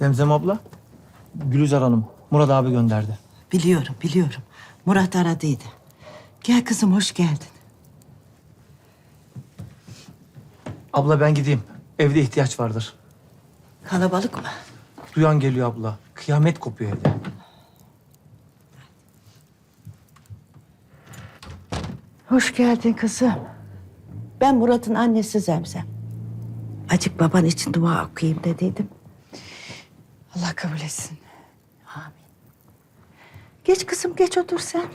Zemzem abla, Gülüzar Hanım, Murat abi gönderdi. Biliyorum, biliyorum. Murat aradıydı. Gel kızım, hoş geldin. Abla ben gideyim. Evde ihtiyaç vardır. Kalabalık mı? Duyan geliyor abla. Kıyamet kopuyor evde. Hoş geldin kızım. Ben Murat'ın annesi Zemzem. Acık baban için dua okuyayım dediydim. Allah kabul etsin. Amin. Geç kızım, geç otur sen.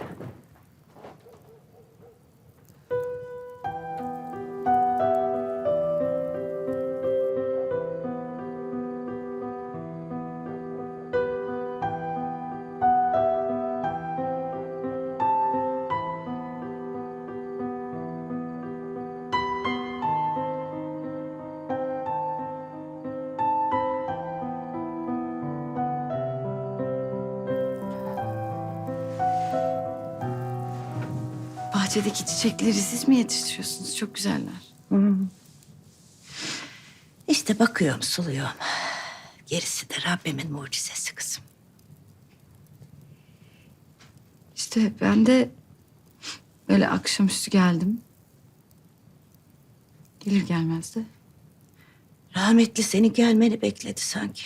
Bahçedeki çiçekleri siz mi yetiştiriyorsunuz? Çok güzeller. İşte bakıyorum, suluyorum. Gerisi de Rabbimin mucizesi kızım. İşte ben de böyle akşamüstü geldim. Gelir gelmez de. Rahmetli senin gelmeni bekledi sanki.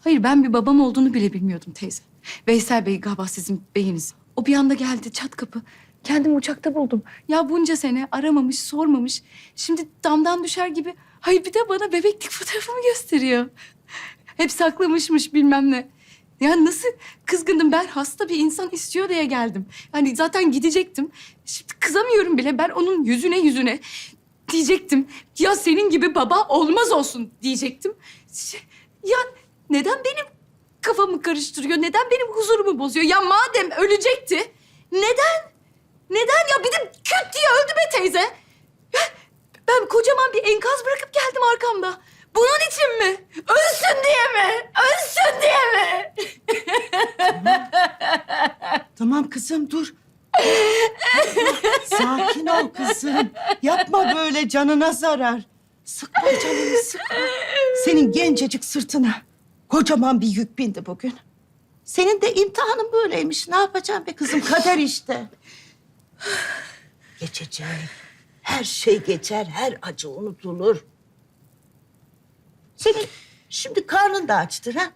Hayır ben bir babam olduğunu bile bilmiyordum teyze. Veysel Bey galiba sizin beyiniz. O bir anda geldi çat kapı. Kendimi uçakta buldum. Ya bunca sene aramamış, sormamış. Şimdi damdan düşer gibi. Hayır bir de bana bebeklik fotoğrafımı gösteriyor. Hep saklamışmış bilmem ne. Ya nasıl kızgındım ben hasta bir insan istiyor diye geldim. Hani zaten gidecektim. Şimdi kızamıyorum bile ben onun yüzüne yüzüne diyecektim. Ya senin gibi baba olmaz olsun diyecektim. Ya neden benim kafamı karıştırıyor? Neden benim huzurumu bozuyor? Ya madem ölecekti neden? Neden ya bir de küt diye öldü be teyze. Ben kocaman bir enkaz bırakıp geldim arkamda. Bunun için mi? Ölsün diye mi? Ölsün diye mi? Tamam kızım dur. Sakin ol kızım. Yapma böyle canına zarar. Sıkma canını sıkma. Senin gencecik sırtına kocaman bir yük bindi bugün. Senin de imtihanın böyleymiş. Ne yapacağım be kızım? Kader işte. Geçecek. Her şey geçer, her acı unutulur. Senin şimdi karnın da açtır ha?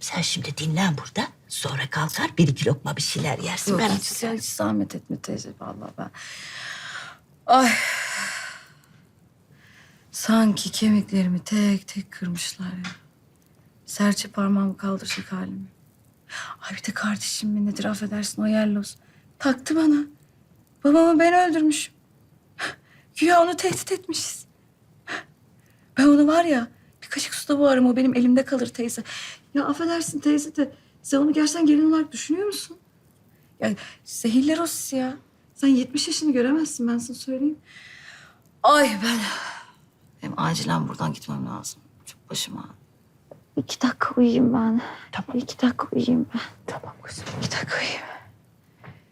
Sen şimdi dinlen burada. Sonra kalkar bir iki lokma bir şeyler yersin. Yok ben hiç, hiç zahmet etme teyze vallahi ben. Ay. Sanki kemiklerimi tek tek kırmışlar ya. Serçe parmağımı kaldıracak halim. Ay bir de kardeşim mi nedir affedersin o yerlos. Taktı bana. Babamı ben öldürmüşüm. Güya onu tehdit etmişiz. Ben onu var ya bir kaşık suda boğarım o benim elimde kalır teyze. Ya affedersin teyze de sen onu gerçekten gelin olarak düşünüyor musun? Ya zehirler o ya. Sen 70 yaşını göremezsin ben sana söyleyeyim. Ay ben... Benim acilen buradan gitmem lazım. Çok başım ağrıyor. İki dakika uyuyayım ben. Tamam. İki dakika uyuyayım ben. Tamam kızım. Bir dakika uyuyayım.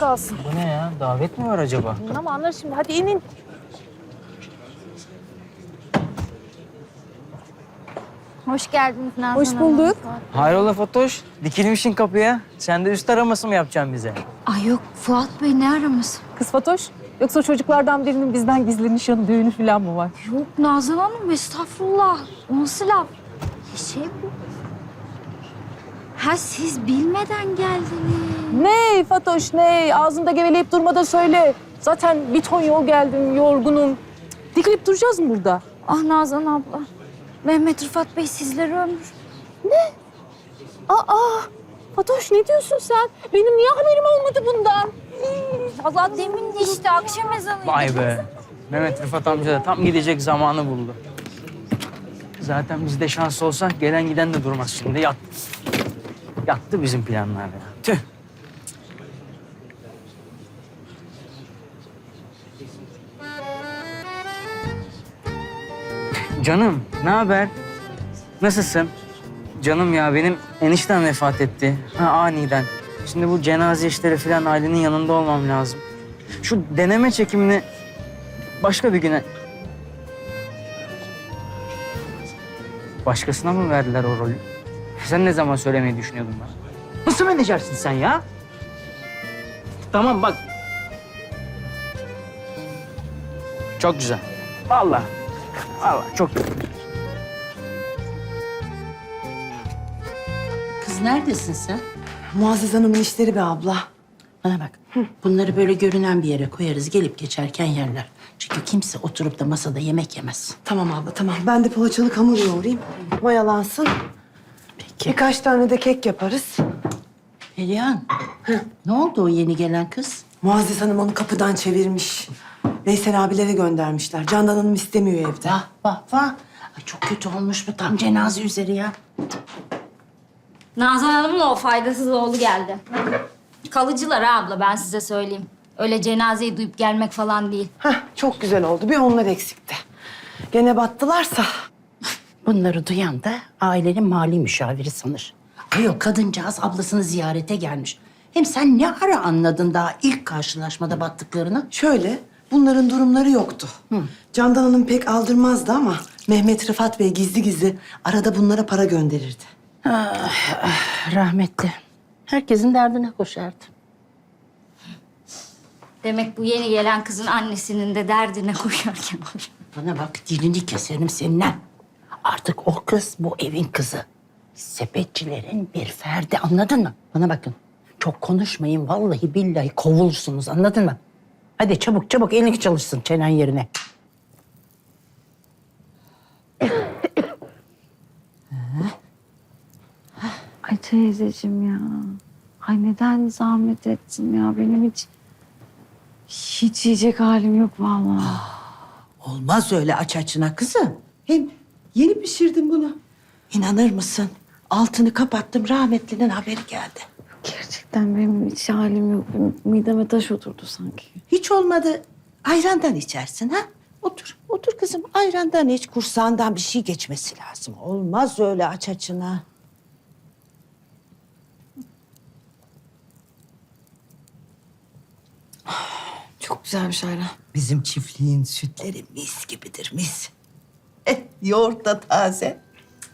kalsın. Bu ne ya? Davet mi var acaba? Ama anlar şimdi. Hadi inin. Hoş geldiniz Nazan Hoş Hanım. bulduk. Hayrola Fatoş? Dikilmişsin kapıya. Sen de üst araması mı yapacaksın bize? Ay yok Fuat Bey ne araması? Kız Fatoş. Yoksa çocuklardan birinin bizden gizli nişanı, düğünü falan mı var? Yok Nazan Hanım estağfurullah. O nasıl laf? Şey bu. Ha siz bilmeden geldiniz. Ne Fatoş ne? Ağzında geveleyip durma da söyle. Zaten bir ton yol geldim, yorgunum. Dikilip duracağız mı burada? Ah Nazan abla. Mehmet Rıfat Bey sizleri ömür. Aa, Fatoş ne diyorsun sen? Benim niye haberim olmadı bundan? Allah demin de işte akşam ezanıydı. Vay be. Mehmet Rıfat amca da tam gidecek zamanı buldu. Zaten bizde şans olsa gelen giden de durmaz şimdi. Yattı. Yattı bizim planlar ya. Tüh. Canım, ne haber? Nasılsın? Canım ya benim enişten vefat etti. Ha aniden. Şimdi bu cenaze işleri falan ailenin yanında olmam lazım. Şu deneme çekimini başka bir güne... Başkasına mı verdiler o rolü? Sen ne zaman söylemeyi düşünüyordun bana? Nasıl menajersin sen ya? Tamam bak. Çok güzel. Vallahi. Vallahi çok güzel. Kız neredesin sen? Muazzez Hanım'ın işleri be abla. Bana bak. Bunları böyle görünen bir yere koyarız. Gelip geçerken yerler. Çünkü kimse oturup da masada yemek yemez. Tamam abla tamam. Ben de poğaçalık hamur yoğurayım. Mayalansın. Peki. Birkaç tane de kek yaparız. Perihan. Ne oldu o yeni gelen kız? Muazzez Hanım onu kapıdan çevirmiş. Veysel abilere göndermişler. Candan Hanım istemiyor evde. Vah vah vah. Ay çok kötü olmuş bu tam cenaze üzeri ya. Nazan Hanım'la o faydasız oğlu geldi. Kalıcılar ha abla ben size söyleyeyim. Öyle cenazeyi duyup gelmek falan değil. Heh, çok güzel oldu. Bir onlar eksikti. Gene battılarsa. Bunları duyan da ailenin mali müşaviri sanır. Ay o kadıncağız ablasını ziyarete gelmiş. Hem sen ne ara anladın daha ilk karşılaşmada battıklarını? Şöyle, bunların durumları yoktu. Candan Hanım pek aldırmazdı ama Mehmet Rıfat Bey gizli gizli arada bunlara para gönderirdi. Rahmetli. Herkesin derdine koşardı. Demek bu yeni gelen kızın annesinin de derdine koşarken koşar. Bana bak dilini keserim seninle. Artık o kız bu evin kızı. Sepetçilerin bir ferdi anladın mı? Bana bakın. Çok konuşmayın vallahi billahi kovulursunuz anladın mı? Hadi çabuk çabuk elini çalışsın çenen yerine. Ay teyzeciğim ya. Ay neden zahmet ettin ya? Benim hiç hiç yiyecek halim yok vallahi. Olmaz öyle aç açına kızım. Hem yeni pişirdim bunu. İnanır mısın? Altını kapattım rahmetlinin haberi geldi. Gerçekten benim hiç halim yok. Benim mideme taş oturdu sanki. Hiç olmadı ayrandan içersin ha? Otur, otur kızım. Ayrandan iç, kursağından bir şey geçmesi lazım. Olmaz öyle aç açına. Çok güzelmiş ayran. Bizim çiftliğin sütleri mis gibidir, mis. Eh, yoğurt da taze.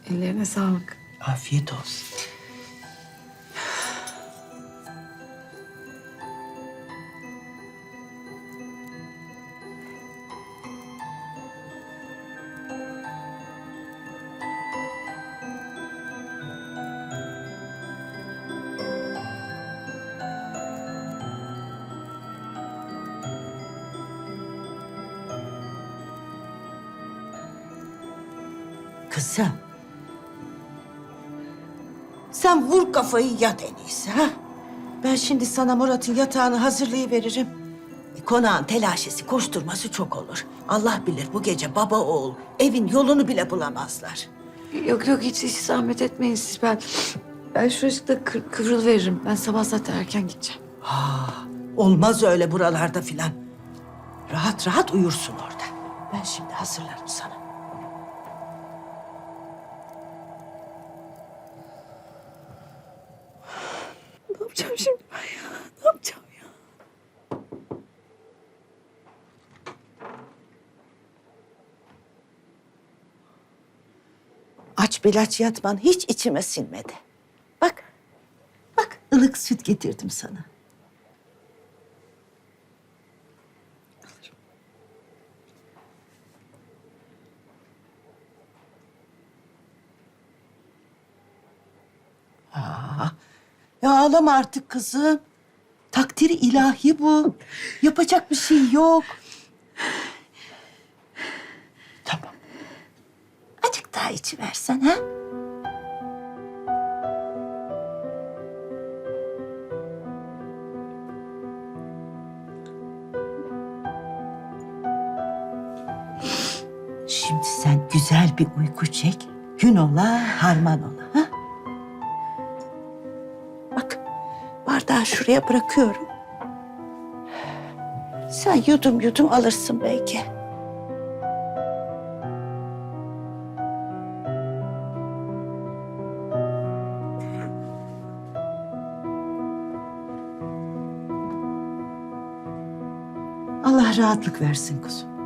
Ellerine sağlık. Afiyet olsun. Kızım. Sen vur kafayı yat en iyisi ha. Ben şimdi sana Murat'ın yatağını hazırlayıveririm. E, konağın telaşesi, koşturması çok olur. Allah bilir bu gece baba oğul evin yolunu bile bulamazlar. Yok yok hiç, hiç zahmet etmeyin siz. Ben ben şuracıkta kır, kıvrıl veririm. Ben sabah zaten erken gideceğim. Olmaz öyle buralarda filan. Rahat rahat uyursun orada. Ben şimdi hazırlarım sana. Yapacağım şimdi ben ya? Ne yapacağım ya? Aç bilaç yatman hiç içime sinmedi. Bak, bak ılık süt getirdim sana. Ya ağlama artık kızım. Takdiri ilahi bu. Yapacak bir şey yok. Tamam. Acık daha içi versen ha? Şimdi sen güzel bir uyku çek. Gün ola, harman ola. Bardağı şuraya bırakıyorum. Sen yudum yudum alırsın belki. Allah rahatlık versin kuzum.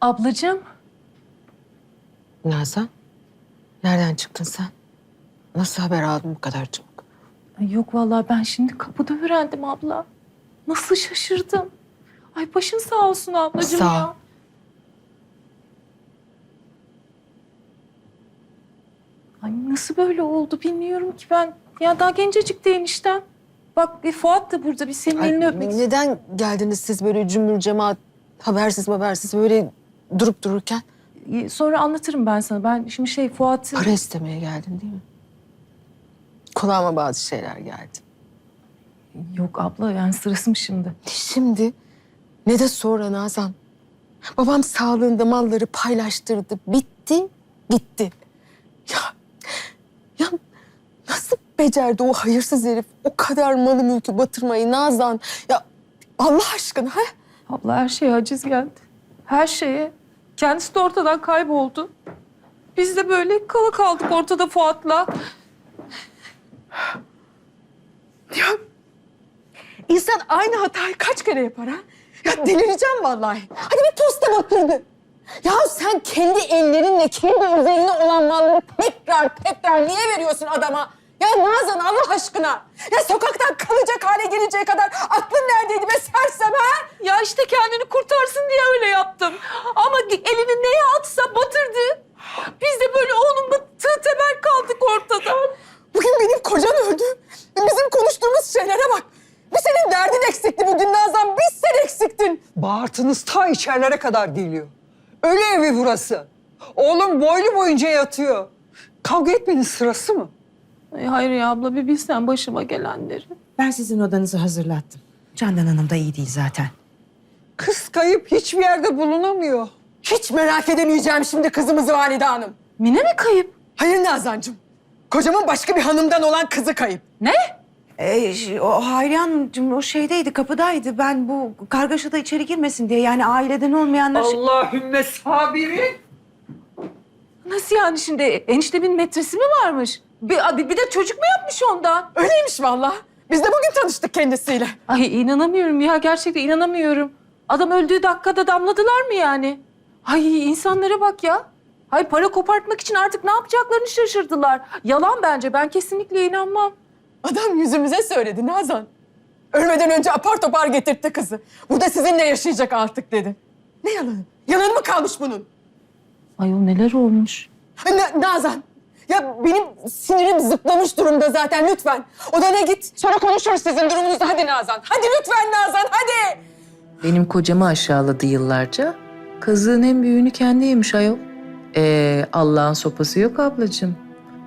Ablacığım. Nazan, nereden çıktın sen? Nasıl haber aldın bu kadar çabuk? Ay Yok vallahi ben şimdi kapıda öğrendim abla. Nasıl şaşırdım. Ay başın sağ olsun ablacığım Sağ ol. ya. Ay nasıl böyle oldu bilmiyorum ki ben. Ya daha gencecik de enişten. Bak e, Fuat da burada bir senin Ay, elini öpmek istiyor. neden geldiniz siz böyle cümbür cemaat, habersiz habersiz böyle durup dururken? Sonra anlatırım ben sana. Ben şimdi şey Fuat'ı... Para istemeye geldin değil mi? Kulağıma bazı şeyler geldi. Yok abla yani sırası mı şimdi? Şimdi ne de sonra Nazan. Babam sağlığında malları paylaştırdı. Bitti, gitti. Ya, ya nasıl becerdi o hayırsız herif o kadar malı mülkü batırmayı Nazan? Ya Allah aşkına ha? Abla her şeye aciz geldi. Her şeye. Kendisi de ortadan kayboldu. Biz de böyle kala kaldık ortada Fuat'la. Ya insan aynı hatayı kaç kere yapar ha? Ya delireceğim vallahi. Hadi bir posta batırdı. Ya sen kendi ellerinle kendi üzerine olan malları tekrar tekrar niye veriyorsun adama? Ya Nazan Allah aşkına. Ya sokaktan kalacak hale geleceği kadar aklın neredeydi be sersem ha? Ya işte kendini kurtarsın diye öyle yaptım. Ama elini neye atsa batırdı. Biz de böyle oğlumla tığ temel kaldık ortada. Bugün benim kocam öldü. Bizim konuştuğumuz şeylere bak. Bir senin derdin eksikti bugün Nazan. Biz sen eksiktin. Bağırtınız ta içerilere kadar geliyor. Ölü evi burası. Oğlum boylu boyunca yatıyor. Kavga etmenin sırası mı? Ay hayır ya abla bir bilsen başıma gelenleri. Ben sizin odanızı hazırlattım. Candan Hanım da iyi değil zaten. Kız kayıp hiçbir yerde bulunamıyor. Hiç merak edemeyeceğim şimdi kızımızı Valide Hanım. Mine mi kayıp? Hayır Nazancığım. Kocamın başka bir hanımdan olan kızı kayıp. Ee, ş- o Hayriye Hanımcığım o şeydeydi, kapıdaydı. Ben bu kargaşada içeri girmesin diye yani aileden olmayanlar... Allahümme sabirin. Nasıl yani şimdi eniştemin metresi mi varmış? Bir, bir de çocuk mu yapmış ondan? Öyleymiş vallahi. Biz de bugün tanıştık kendisiyle. Ay inanamıyorum ya gerçekten inanamıyorum. Adam öldüğü dakikada damladılar mı yani? Ay insanlara bak ya. Ay para kopartmak için artık ne yapacaklarını şaşırdılar. Yalan bence ben kesinlikle inanmam. Adam yüzümüze söyledi Nazan. Ölmeden önce apar topar getirtti kızı. Burada sizinle yaşayacak artık dedi. Ne yalanı? Yalan mı kalmış bunun? Ay o neler olmuş. Na- Nazan. Ya benim sinirim zıplamış durumda zaten lütfen. Odana git. Sonra konuşuruz sizin durumunuzu. Hadi Nazan. Hadi lütfen Nazan hadi. Benim kocamı aşağıladı yıllarca. Kazığın en büyüğünü kendi yemiş ayol. Ee, Allah'ın sopası yok ablacığım.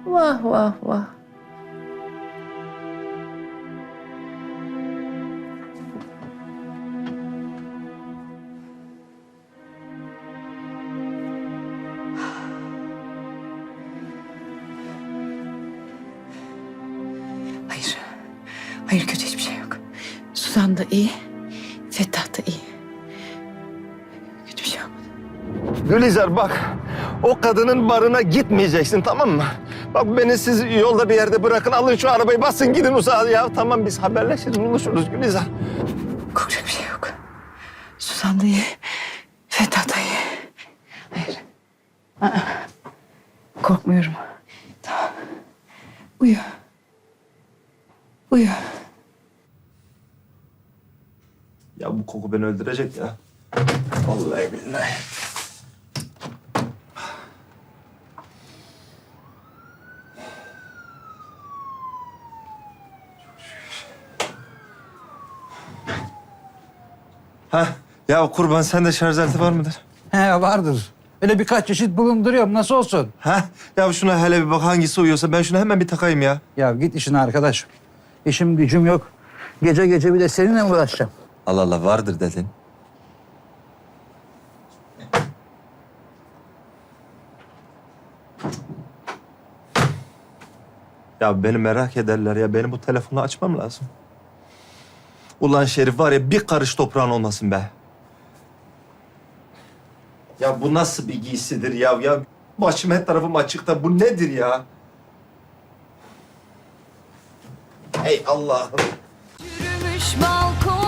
Vah vah vah. Hayır kötü hiçbir şey yok. Suzan da iyi. Fettah da iyi. Kötü bir şey olmadı. Gülizar bak, o kadının barına gitmeyeceksin tamam mı? Bak beni siz yolda bir yerde bırakın, alın şu arabayı basın gidin uzağa ya. Tamam biz haberleşiriz, buluşuruz Gülizar. Korkacak bir şey yok. Suzan da iyi. Fettah da iyi. Hayır. Aa, korkmuyorum. Tamam. Uyu. Uyu. Ya bu koku beni öldürecek ya. Vallahi billahi. Ha ya kurban sende şarj aleti var mıdır? He vardır. Öyle birkaç çeşit bulunduruyorum. Nasıl olsun? Ha ya şuna hele bir bak hangisi uyuyorsa ben şunu hemen bir takayım ya. Ya git işine arkadaş. İşim gücüm yok. Gece gece bir de seninle mi uğraşacağım? Allah Allah vardır dedin. Ya beni merak ederler ya. Benim bu telefonu açmam lazım. Ulan Şerif var ya bir karış toprağın olmasın be. Ya bu nasıl bir giysidir ya? Ya başım her tarafım açıkta. Bu nedir ya? Ey Allah'ım. Yürümüş balkon